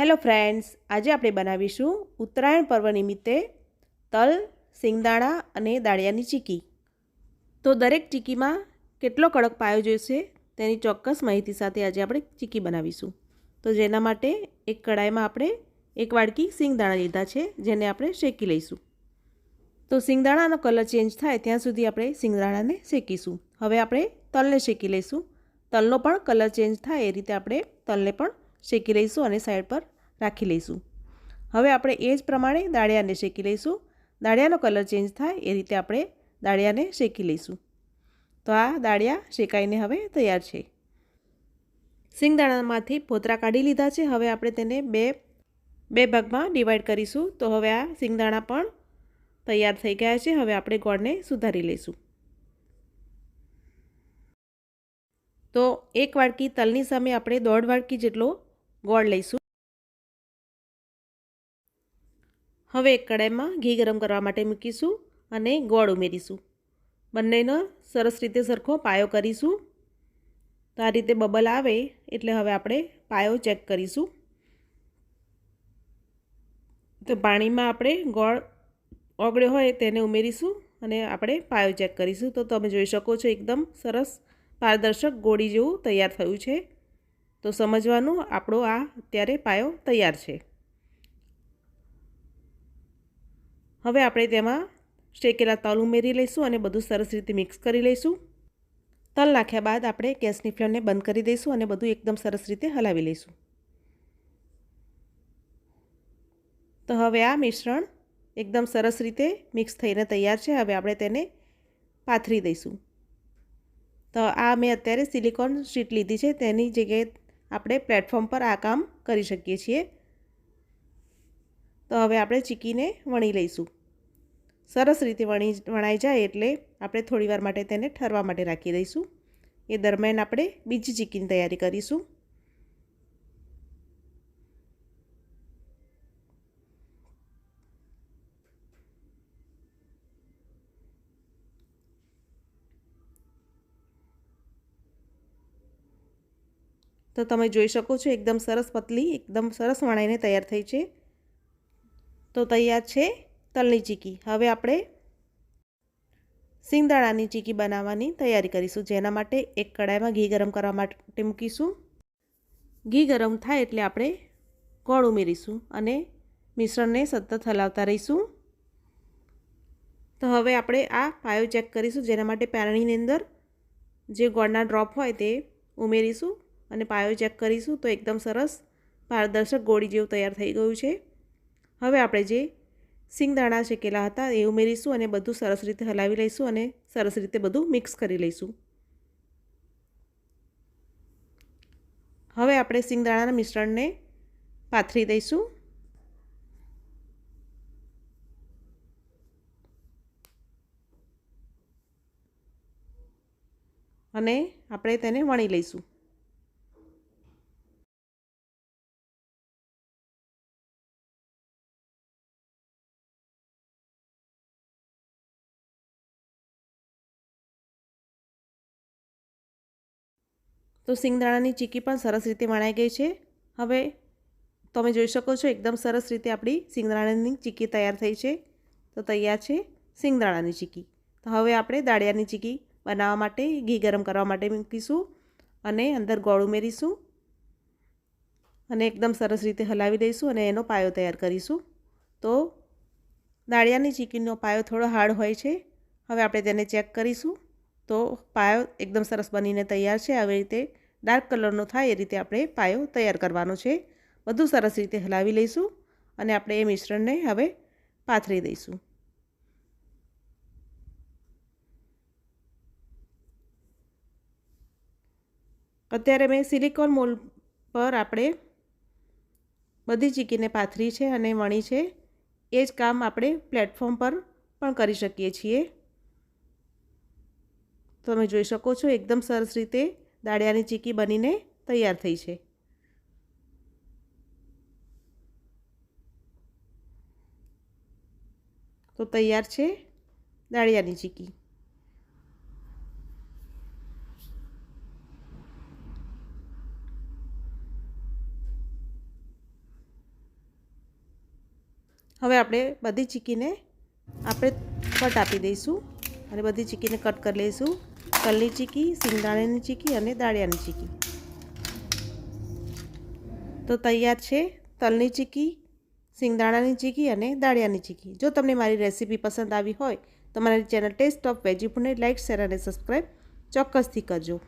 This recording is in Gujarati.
હેલો ફ્રેન્ડ્સ આજે આપણે બનાવીશું ઉત્તરાયણ પર્વ નિમિત્તે તલ, સિંગદાણા અને દાળિયાની ચીકી. તો દરેક ચીકીમાં કેટલો કડક પાયો જોઈશે તેની ચોક્કસ માહિતી સાથે આજે આપણે ચીકી બનાવીશું. તો જેના માટે એક કડાઈમાં આપણે એક વાડકી સિંગદાણા લીધા છે, જેને આપણે શેકી લઈશું. તો સિંગદાણાનો કલર ચેન્જ થાય ત્યાં સુધી આપણે સિંગદાણાને શેકીશું. હવે આપણે તલને શેકી લઈશું. તલનો પણ કલર ચેન્જ થાય એ રીતે આપણે તલને પણ શેકી લઈશું અને સાઈડ પર રાખી લઈશું. હવે આપણે એ જ પ્રમાણે દાળિયાને શેકી લઈશું. દાળિયાનો કલર ચેન્જ થાય એ રીતે આપણે દાળિયાને શેકી લઈશું. તો આ દાળિયા શેકાઈને હવે તૈયાર છે. સિંગદાણામાંથી પોતરા કાઢી લીધા છે. હવે આપણે તેને બે બે ભાગમાં ડિવાઈડ કરીશું. તો હવે આ સિંગદાણા પણ તૈયાર થઈ ગયા છે. હવે આપણે ગોળને સુધારી લઈશું. તો એક વાડકી તલની સામે આપણે દોઢ વાડકી જેટલો ગોળ લઈશું. હવે એક કડાઈમાં ઘી ગરમ કરવા માટે મૂકીશું અને ગોળ ઉમેરીશું. બંનેનો સરસ રીતે સરખો પાયો કરીશું. તો આ રીતે બબલ આવે એટલે હવે આપણે પાયો ચેક કરીશું. તો પાણીમાં આપણે ગોળ ઓગળ્યો હોય તેને ઉમેરીશું અને આપણે પાયો ચેક કરીશું. તો તમે જોઈ શકો છો, એકદમ સરસ પારદર્શક ગોળી જેવું તૈયાર થયું છે. તો સમજવાનું આપણો આ અત્યારે પાયો તૈયાર છે. હવે આપણે તેમાં શેકેલા તલ ઉમેરી લઈશું અને બધું સરસ રીતે મિક્સ કરી લઈશું. તલ નાખ્યા બાદ આપણે ગેસની ફ્લેમને બંધ કરી દઈશું અને બધું એકદમ સરસ રીતે હલાવી લઈશું. તો હવે આ મિશ્રણ એકદમ સરસ રીતે મિક્સ થઈને તૈયાર છે. હવે આપણે તેને પાથરી દઈશું. તો આ મેં અત્યારે સિલિકોન શીટ લીધી છે. તેની જગ્યાએ આપણે પ્લેટફોર્મ પર આ કામ કરી શકીએ છીએ. તો હવે આપણે ચીકીને વણી લઈશું. સરસ રીતે વણી વણાઈ જાય એટલે આપણે થોડીવાર માટે તેને ઠરવા માટે રાખી દઈશું. એ દરમિયાન આપણે બીજી ચીકીની તૈયારી કરીશું. તો તમે જોઈ શકો છો, એકદમ સરસ પતલી, એકદમ સરસ વણાઈને તૈયાર થઈ છે. તો તૈયાર છે તલની ચીકી. હવે આપણે સિંગદાણાની ચીકી બનાવવાની તૈયારી કરીશું, જેના માટે એક કડાઈમાં ઘી ગરમ કરવા માટે મૂકીશું. ઘી ગરમ થાય એટલે આપણે ગોળ ઉમેરીશું અને મિશ્રણને સતત હલાવતા રહીશું. તો હવે આપણે આ પાયો ચેક કરીશું, જેના માટે પાણીની અંદર જે ગોળના ડ્રોપ હોય તે ઉમેરીશું. અને પાયો ચેક કરીશું તો એકદમ સરસ પારદર્શક ગોળી જેવું તૈયાર થઈ ગયું છે. હવે આપણે જે સિંગદાણા શેકેલા હતા એ ઉમેરીશું અને બધું સરસ રીતે હલાવી લઈશું અને સરસ રીતે બધું મિક્સ કરી લઈશું. હવે આપણે સિંગદાણાના મિશ્રણને પાથરી દઈશું. અને આપણે તેને વણી લઈશું. તો સિંગદાણાની ચીકી પણ સરસ રીતે વણાઈ ગઈ છે. હવે તમે જોઈ શકો છો એકદમ સરસ રીતે આપણી સિંગદાણાની ચીકી તૈયાર થઈ છે. તો તૈયાર છે સિંગદાણાની ચીકી. તો હવે આપણે દાળિયાની ચીકી બનાવવા માટે, ઘી ગરમ કરવા માટે મૂકીશું અને અંદર ગોળ ઉમેરીશું અને એકદમ સરસ રીતે હલાવી દઈશું અને એનો પાયો તૈયાર કરીશું. તો દાળિયાની ચીકીનો પાયો થોડો હાર્ડ હોય છે. હવે આપણે તેને ચેક કરીશું. તો પાયો એકદમ સરસ બનીને તૈયાર છે. આવી રીતે ડાર્ક કલરનો થાય એ રીતે આપણે પાયો તૈયાર કરવાનો છે. બધું સરસ રીતે હલાવી લઈશું અને આપણે એ મિશ્રણને હવે પાથરી દઈશું. અત્યારે મેં સિલિકોન મોલ પર આપણે બધી ચીકીને પાથરી છે અને વણી છે. એ જ કામ આપણે પ્લેટફોર્મ પર પણ કરી શકીએ છીએ. તમે જોઈ શકો છો, એકદમ સરસ રીતે દાળિયાની ચીકી બનીને તૈયાર થઈ છે. તો તૈયાર છે દાળિયાની ચીકી. હવે આપણે બધી ચીકીને આપણે કટ આપી દઈશું અને બધી ચીકીને કટ કરી લઈશું. તલની ચીકી, સિંગદાણાની ચીકી અને દાળિયાની ચીકી. તો તૈયાર છે તલની ચીકી, સિંગદાણાની ચીકી અને દાળિયાની ચીકી. જો તમને મારી રેસીપી પસંદ આવી હોય તો મારી channel Taste of Veggie like share અને સબસ્ક્રાઈબ ચોક્કસથી કરજો.